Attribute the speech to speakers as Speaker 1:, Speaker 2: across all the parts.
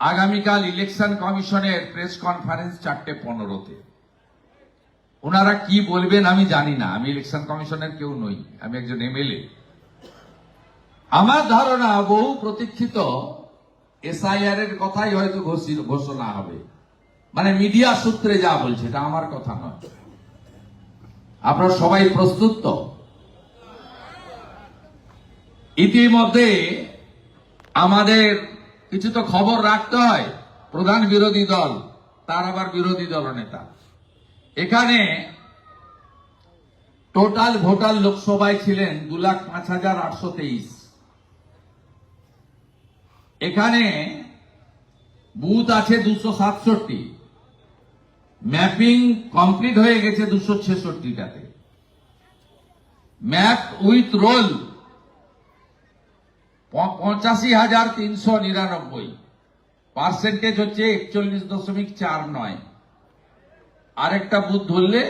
Speaker 1: আগামীকাল ইলেকশন কমিশনের press conference চারটে পনেরোতে। ওনারা কি বলবেন আমি জানি না, আমি ইলেকশন কমিশনের কেউ নই, আমি একজন এমএলএ। আমার ধারণা বহু প্রতীক্ষিত এসআইআর এর কথাই হয়তো ঘোষি- ঘোষণা হবে। মানে মিডিয়া সূত্রে যা বলছে, এটা আমার কথা নয়। আপনারা সবাই প্রস্তুত তো? ইতিমধ্যে আমাদের কিছু তো খবর রাখতে হয়। প্রধান বিরোধী দল, তার আবার বিরোধী দল নেতা। এখানে টোটাল ভোটার লোকসভায় ছিলেন দু লাখ পাঁচ হাজার আটশো তেইশ। এখানে বুথ আছে দুশো সাতষট্টি। ম্যাপিং কমপ্লিট হয়ে গেছে দুশো ছেষট্টিটাতে। ম্যাপ উইথ রোল পঁচাশি হাজার তিনশো নিরানব্বই। পার্সেন্টেজ হচ্ছে একচল্লিশ দশমিক চার নয়। আরেকটা বুথ ধরলে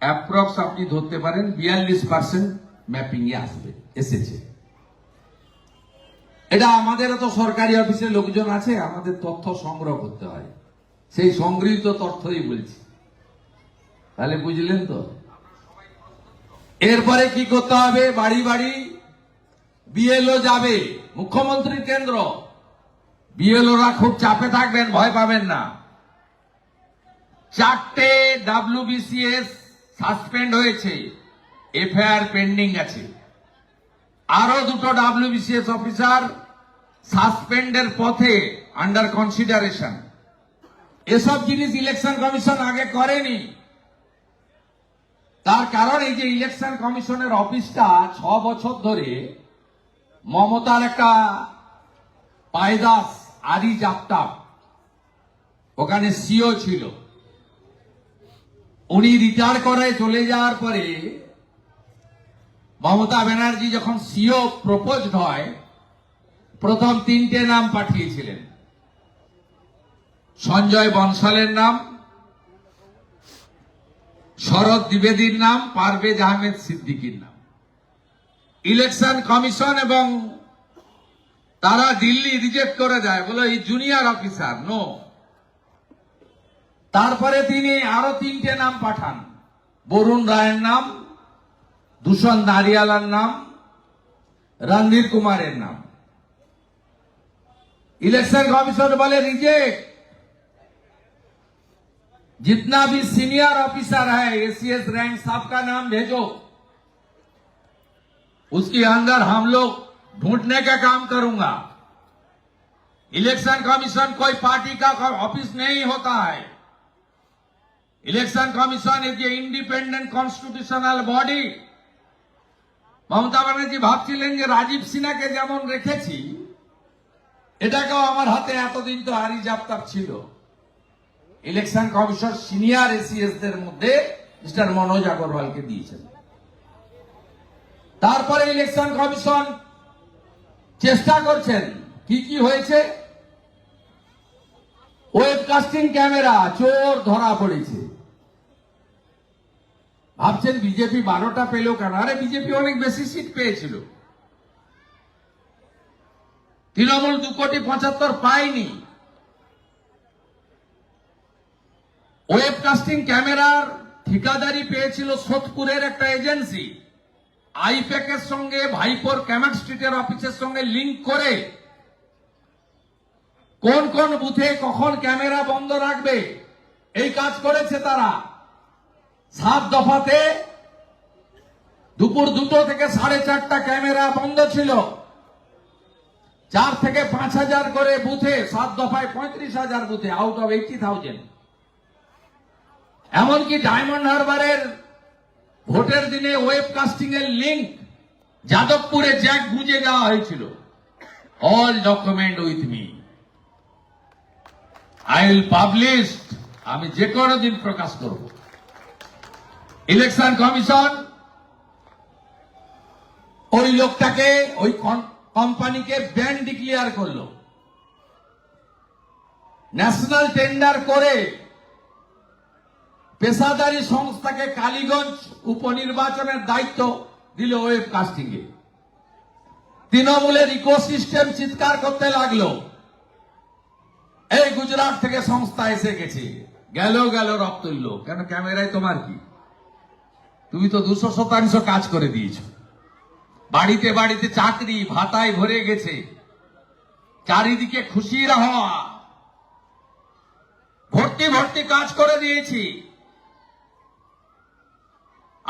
Speaker 1: অ্যাপ্রক্স আপনি ধরতে পারেন, বিয়াল্লিশ পার্সেন্ট ম্যাপিং এ আসবে, এসেছে। এটা আমাদের তো সরকারি অফিসে লোকজন আছে, আমাদের তথ্য সংগ্রহ করতে হয়। সেই সংগৃহীত তথ্যই বলছি। তাহলে বুঝলেন তো? এরপরে কি করতে হবে? বাড়ি বাড়ি বিএলও যাবে, মুখ্যমন্ত্রীর কেন্দ্র। বিএলওরা খুব চাপে থাকবেন, ভয় পাবেন না। চারটে ডাব্লিউবিসিএস সাসপেন্ড হয়েছে, এফআইআর পেন্ডিং আছে। আরও দুটো ডাব্লিউবিসিএস অফিসার সাসপেন্ডের পথে আন্ডার কনসিডারেশন এসব জিনিস ইলেকশন কমিশন আগে করেনি। তার কারণ এই যে ইলেকশন কমিশনের অফিসটা ছ বছর ধরে মমতার একটা পায়দাস আরি জাপটাপ ওখানে সিও ছিল। উনি রিটায়ার করে চলে যাওয়ার পরে মমতা ব্যানার্জি যখন সিও প্রপোজ হয়, প্রথম তিনটে নাম পাঠিয়েছিলেন। সঞ্জয় বনসালের নাম, শরৎ দ্বিবেদীর নাম, পারভেজ আহমেদ সিদ্দিকীর নাম। ইলেকশন কমিশন এবং তারা দিল্লি রিজেক্ট করে দেয় বলে এই জুনিয়র অফিসার নো তারপরে তিনি আরো তিনটে নাম পাঠান বরুণ রায়ের নাম দূষণ নারিয়ালার নাম রণধীর কুমারের নাম इलेक्शन कमीशन बोले रिजेक्ट जितना भी सीनियर ऑफिसर है एसीएस रैंक सबका नाम भेजो उसके अंदर हम लोग ढूंढने का काम करूंगा इलेक्शन कमीशन कोई पार्टी का ऑफिस नहीं होता है election commission is a independent constitutional body Mamata Banerjee ভাবছিলেন যে রাজীব সিনহাকে যেমন রেখেছি এটাকেও আমার হাতে এতদিন তো হারি জাপ্তার ছিল ইলেকশন কমিশন সিনিয়র এসিএস দের মধ্যে মিস্টার মনোজ আগরওয়ালকে দিয়েছেন তারপরে ইলেকশন কমিশন চেষ্টা করছেন কি কি হয়েছে? ওয়েবকাস্টিং ক্যামেরা চোর ধরা পড়েছে। ভাবছেন বিজেপি বারোটা পেল কেন? আরে বিজেপি অনেক বেশি সিট পেয়েছিল। তৃণমূল দু কোটি পঁচাত্তর পায়নি। ওয়েবকাস্টিং ক্যামেরার ঠিকাদারি পেয়েছিল সোদপুরের একটা এজেন্সি আইপ্যাক এর সঙ্গে, ভাইপোর ক্যামাক স্ট্রিটের অফিসের সঙ্গে লিংক করে কোন কোন বুথে কখন ক্যামেরা বন্ধ রাখবে, এই কাজ করেছে তারা। সাত দফাতে দুপুর দুটো থেকে সাড়ে চারটা ক্যামেরা বন্ধ ছিল। চার থেকে পাঁচ হাজার করে বুথে, সাত দফায় পঁয়ত্রিশ হাজার বুথে আউট অফ এইটি থাউজেন্ড এমনকি ডায়মন্ড হারবারের ভোটের দিনে ওয়েবকাস্টিং এর লিঙ্ক যাদবপুরে জ্যাক গুঁজে দেওয়া হয়েছিল। All document with me I will publish আমি যে কোনো দিন প্রকাশ করব। ইলেকশন কমিশন ওই লোকটাকে, ওই কোম্পানিকে ব্যান ডিক্লেয়ার করল। ন্যাশনাল টেন্ডার করে পেশাদারি সংস্থাকে কালীগঞ্জ উপনির্বাচনের দায়িত্ব দিল ওয়েব কাস্টিং এ তৃণমূলের ইকোসিস্টেম চিৎকার করতে লাগল। এই গুজরাট থেকে সংস্থা এসে গেছে। গেল গেল তুলল কেন ক্যামেরায় তোমার কি? তুমি তো দুশো শতাংশ কাজ করে দিয়েছ। বাড়িতে বাড়িতে চাকরি ভাতায় ভরে গেছে। চারিদিকে খুশির হওয়া। ভর্তি ভর্তি কাজ করে দিয়েছি।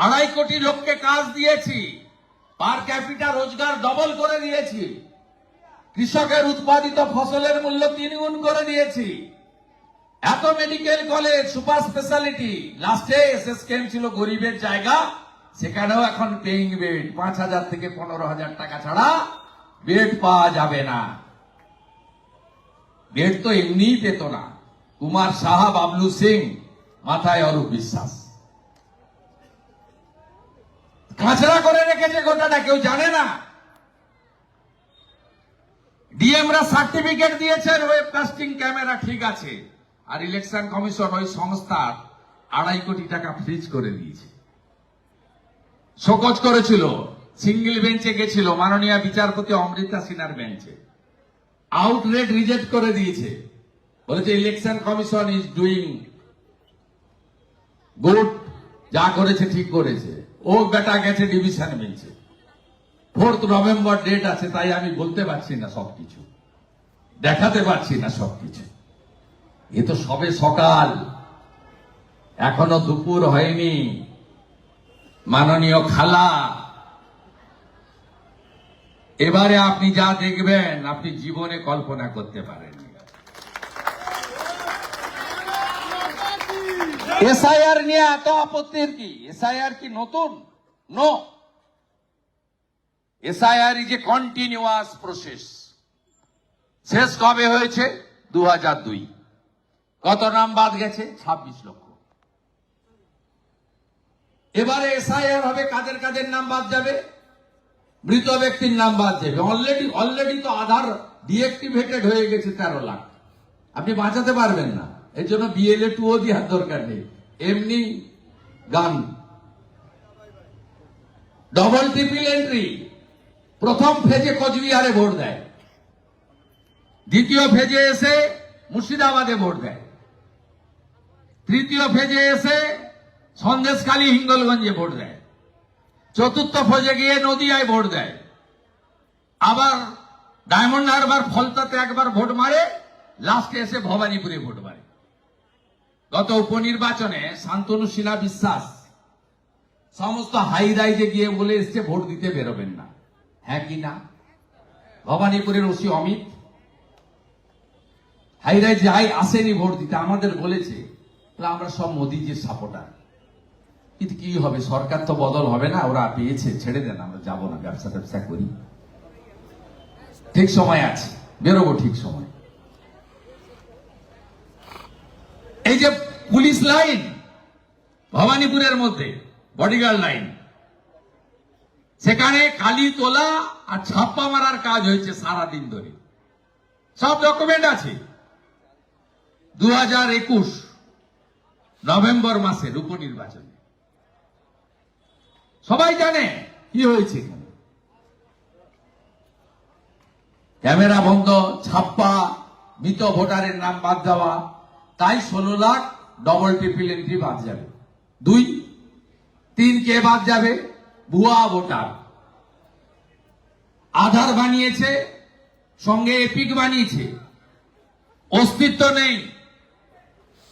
Speaker 1: আড়াই কোটি লোককে কাজ দিয়েছি। পার ক্যাপিটা রোজগার ডবল করে দিয়েছি। কৃষকের উৎপাদিত ফসলের মূল্য তিন গুণ করে দিয়েছি। এত মেডিকেল কলেজ, সুপার স্পেশালিটি, লাস্টে এসএস কেম ছিল গরিবের জায়গা। সেখানেও এখন পেইং বেড পাঁচ হাজার থেকে পনেরো হাজার টাকা ছাড়া বেড পাওয়া যাবে না। বেড তো এমনিই পেত না। কুমার সাহা, বাবলু সিং, মাথায় অরূপ বিশ্বাস। কাঁচরা করে রেখেছে গোটাটা, কেউ জানে না। ডিএমরা সার্টিফিকেট দিয়েছেন ওয়েবকাস্টিং ক্যামেরা ঠিক আছে, আর ইলেকশন কমিশন ওই সংস্থার আড়াই কোটি টাকা ফ্রিজ করে দিয়েছে। শোকজ করেছিল, সিঙ্গেল বেঞ্চে গেছিল, মাননীয় বিচারপতি অমৃতা সিনহার বেঞ্চে। আউটলেট রিজেক্ট করে দিয়েছে। বলেছে, election commission is doing good যা করেছে ঠিক করেছে। ও বেটা গেছে ডিভিশন বেঞ্চে ফোর্থ নভেম্বর ডেট আছে, তাই আমি বলতে পারছি না সবকিছু। দেখাতে পারছি না সবকিছু। এ তো সবে সকাল। এখনও দুপুর হয়নি। মাননীয় খালা। এবারে আপনি যা দেখবেন, আপনি জীবনে কল্পনা করতে পারেন এসআইআর নিয়ে এত আপত্তির কি? এসআইআর কি নতুন? No SIR is a continuous process শেষ কবে হয়েছে? দু দুই। কত নাম বাদ গেছে? ছাব্বিশ লক্ষ। এবারে এসআইআর হবে কাদের কাদের নাম বাদ যাবে? মৃত ব্যক্তির নাম বাদ যাবে। অলরেডি অলরেডি তো আধার ডিএক্টিভেটেড হয়ে গেছে তেরো লাখ। আপনি বাঁচাতে পারবেন না। এর জন্য বিএলএ টুও দেওয়ার দরকার নেই। এমনি গান। ডবল ট্রিপল এন্ট্রি প্রথম ফেজে কোচবিহারে ভোট দেয়। দ্বিতীয় ফেজে এসে মুর্শিদাবাদে ভোট দেয়। তৃতীয় ফেজে এসে সন্দেশখালী হিঙ্গলগঞ্জে ভোট দেয়। চতুর্থ ফেজে গিয়ে নদিয়ায় ভোট দেয়। আবার ডায়মন্ড হারবার ফলতাতে একবার ভোট মারে লাস্টে এসে ভবানীপুরে ভোট গত উপনির্বাচনে শান্তনু সিনহা বিশ্বাস সমস্ত হাই রাইজে গিয়ে বলে এসছে ভোট দিতে বেরোবেন না। হ্যাঁ কি না? ভবানীপুরের ওসি অমিত হাই রাইজ যাই আসেনি ভোট দিতে আমাদের বলেছে বলে, আমরা সব মোদিজির সাপোর্টার কিন্তু কি হবে সরকার তো বদল হবে না ওরা পেয়েছে ছেড়ে দেন আমরা যাব না ব্যবসা ট্যাবসা করি। ঠিক সময় আছে বেরোবো ঠিক সময় এই যে পুলিশ লাইন, ভবানীপুরের মধ্যে বডিগার্ড লাইন। সেখানে কালি তোলা আর ছাপ্পা মারার কাজ হয়েছে সারা দিন ধরে। সব ডকুমেন্ট আছে। দু হাজার একুশ, নভেম্বর মাসের উপনির্বাচনে। সবাই জানে কি হয়েছে ক্যামেরা বন্ধ, ছাপ্পা, মৃত ভোটারের নাম বাদ দেওয়া, তাই ষোলো লাখ ডবল ট্রিপল এন্ট্রি বাদ যাবে। দুই, তিন কে বাদ যাবে? ভুয়া ভোটার আধার বানিয়েছে, সঙ্গে এপিক বানিয়েছে। অস্তিত্ব নেই।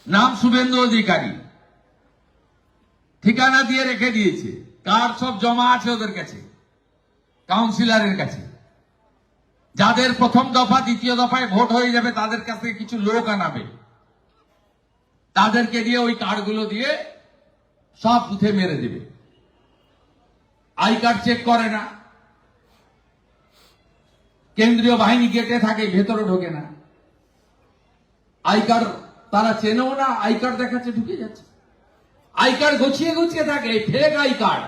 Speaker 1: নাম শুভেন্দু অধিকারী। ঠিকানা দিয়ে রেখে দিয়েছে। কার সব জমা আছে ওদের কাছে। কাউন্সিলরের কাছে। যাদের প্রথম দফা, দ্বিতীয় দফায় ভোট হয়ে যাবে, তাদের কাছে কিছু লোক আনাবে। তাদেরকে দিয়ে ওই কার্ডগুলো দিয়ে সব বুথে মেরে দেবে। আই কার্ড চেক করে না। কেন্দ্রীয় বাহিনী গেটে থাকে, ভেতরে ঢোকে না। আই কার্ড তারা চেনেও না, আই কার্ড দেখাচ্ছে, ঢুকে যাচ্ছে। আই কার্ড গুছিয়ে গুছিয়ে থাকে fake I card.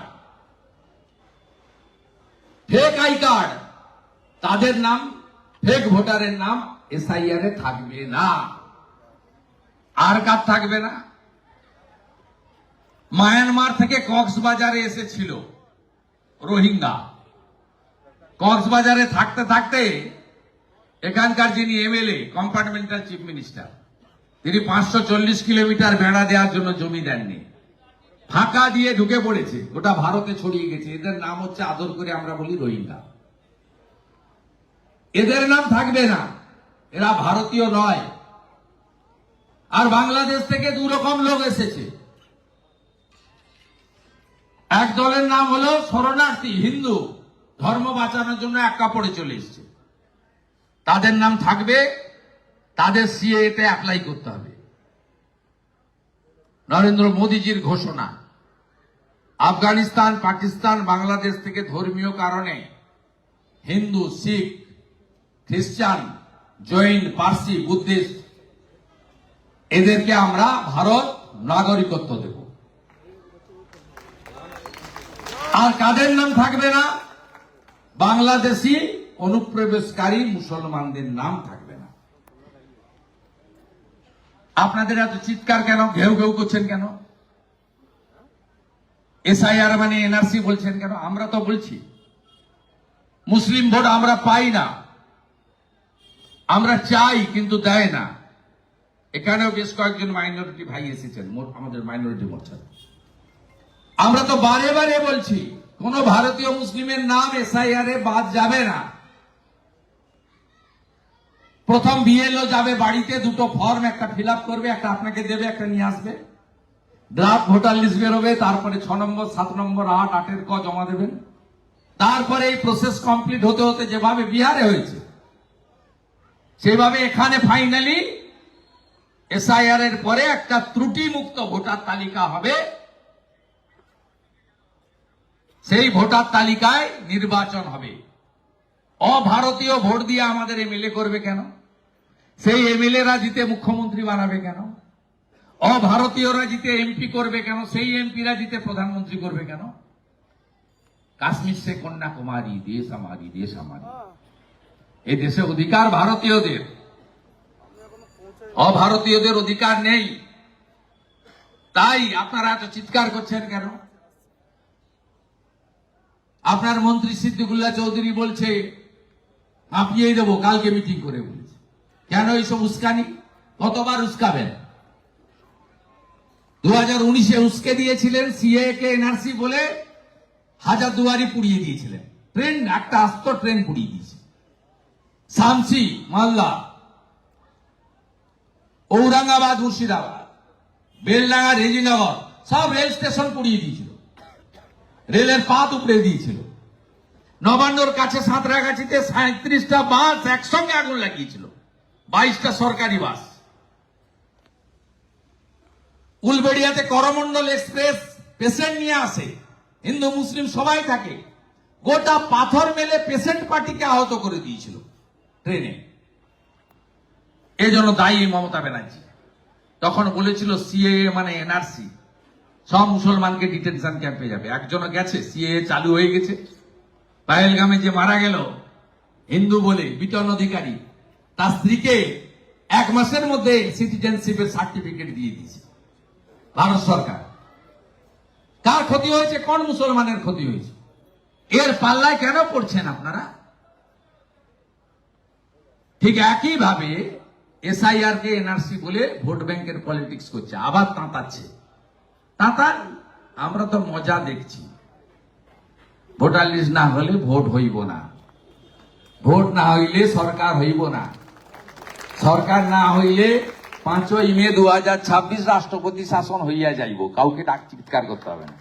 Speaker 1: Fake I card, তাদের নাম ফেক ভোটারের নাম এসআইআর এ থাকবে না। আর কার থাকবে না? মায়ানমার থেকে কক্সবাজারে এসেছিল রোহিঙ্গা। কক্সবাজারে থাকতে থাকতে এখানকার যিনি এমএলএ কম্পার্টমেন্টাল চিফ মিনিস্টার তিনি পাঁচশো চল্লিশ কিলোমিটার বেড়া দেওয়ার জন্য জমি দেননি। ফাঁকা দিয়ে ঢুকে পড়েছে, গোটা ভারতে ছড়িয়ে গেছে। এদের নাম হচ্ছে, আদর করে আমরা বলি, রোহিঙ্গা। এদের নাম থাকবে না। এরা ভারতীয় নয়। আর বাংলাদেশ থেকে দু রকম লোক এসেছে। এক দলের নাম হলো শরণার্থী হিন্দু। ধর্ম বাঁচানোর জন্য এক কাপড়ে চলে এসছে। তাদের নাম থাকবে, তাদের সিএতে অ্যাপ্লাই করতে হবে। নরেন্দ্র মোদীজির ঘোষণা। আফগানিস্তান, পাকিস্তান, বাংলাদেশ থেকে ধর্মীয় কারণে হিন্দু, শিখ, খ্রিস্টান, জৈন, পার্সি, বুদ্ধিস্ট এদেরকে আমরা ভারত নাগরিকত্ব দেব। আর কাদের নাম থাকবে না? বাংলাদেশি অনুপ্রবেশকারী মুসলমানদের নাম থাকবে না। আপনাদের এত চিৎকার কেন? ঘেউ ঘেউ করছেন কেন? এসআইআর মানে এনআরসি বলছেন কেন? আমরা তো বলছি। মুসলিম ভোট আমরা পাই না। আমরা চাই কিন্তু দেয় না। এখানেও বেশ কয়েকজন মাইনরিটি ভাই এসেছেন আমাদের মাইনরিটি মোর্চা আমরা তো বারে বারে বলছি, কোন ভারতীয় মুসলিমের নাম এসআইআর এ বাদ যাবে না। প্রথম বিএলও যাবে বাড়িতে, দুটো ফর্ম একটা ফিল করবে, একটা আপনাকে দেবে, একটা নিয়ে আসবে। ড্রাফট ভোটার লিস্ট বেরোবে, তারপরে ছ নম্বর, সাত নম্বর, আট, আটের ক জমা দেবেন। তারপরে এই প্রসেস কমপ্লিট হতে হতে যেভাবে বিহারে হয়েছে, সেভাবে এখানে ফাইনালি এসআইআর এর পরে একটা ত্রুটি মুক্ত ভোটার তালিকা হবে। সেই ভোটার তালিকায় নির্বাচন হবে। অভারতীয় ভোট দিয়ে আমাদের এমএলএ করবে কেন? সেই এমএলএরা জিতে মুখ্যমন্ত্রী বানাবে কেন? অভারতীয়রা জিতে এমপি করবে কেন? সেই এমপিরা জিতে প্রধানমন্ত্রী করবে কেন? কাশ্মীর সে কন্যাকুমারী দেশ আমারি দেশ আমারি এই দেশে অধিকার ভারতীয়দের। অভারতীয়দের অধিকার নেই। তাই আপনারা এত চিৎকার করছেন কেন? আপনার মন্ত্রী সিদ্দিকুল্লাহ চৌধুরী বলছে হাঁপিয়ে দেবো, কালকে মিটিং করে বলেছে। কেন এইসব উস্কানি? কতবার উস্কাবেন? দু হাজার উনিশে উস্কে দিয়েছিলেন সিএ কে এনআরসি বলে হাজার দুয়ারি পুড়িয়ে দিয়েছিলেন। ট্রেন, একটা আস্ত ট্রেন পুড়িয়ে দিয়েছে। সামসি, মালদা। ঔরঙ্গাবাদ, মুর্শিদাবাদ, বেলডাঙ্গা, রেজিনগর, সব রেল স্টেশন পুড়িয়ে দিয়েছিল। রেলের পাত উপড়ে দিয়েছিল। নবান্নর কাছে সাঁতরাগাছিতে সাঁত্রিশটা বাস একসঙ্গে আগুন লাগিয়েছিল। বাইশটা সরকারি বাস। উলবেড়িয়াতে করমন্ডল এক্সপ্রেস পেশেন্ট নিয়ে আসে। হিন্দু, মুসলিম সবাই থাকে। গোটা পাথর মেলে পেশেন্ট পার্টিকে আহত করে দিয়েছিল ট্রেনে। এই জন্য দায়ী মমতা ব্যানার্জি। তখন বলেছিল সিএ মানে এনআরসি সব মুসলমানকে ডিটেনশন ক্যাম্পে যাবে। একজনও গেছে সিএ চালু হয়ে গেছে। পায়েলগামে যে মারা গেল, হিন্দু বলে বিটন অধিকারী, তার স্ত্রীকে এক মাসের মধ্যে সিটিজেনশিপের সার্টিফিকেট দিয়ে দিয়েছে। ভারত সরকার। কার ক্ষতি হয়েছে? কোন মুসলমানের ক্ষতি হয়েছে? এর পাল্লায় কেন পড়ছেন আপনারা? ঠিক একইভাবে এসআইআর কে এনআরসি বলে ভোট ব্যাংকের পলিটিক্স করছে, আবার তাঁতাচ্ছে। তাঁতান আমরা তো মজা দেখছি। ভোটার লিস্ট না হলে ভোট হইব না। ভোট না হইলে সরকার হইব না। সরকার না হইলে পাঁচই মে দু হাজার ছাব্বিশ রাষ্ট্রপতি শাসন হইয়া যাইব। কাউকে ডাক চিৎকার করতে হবে না।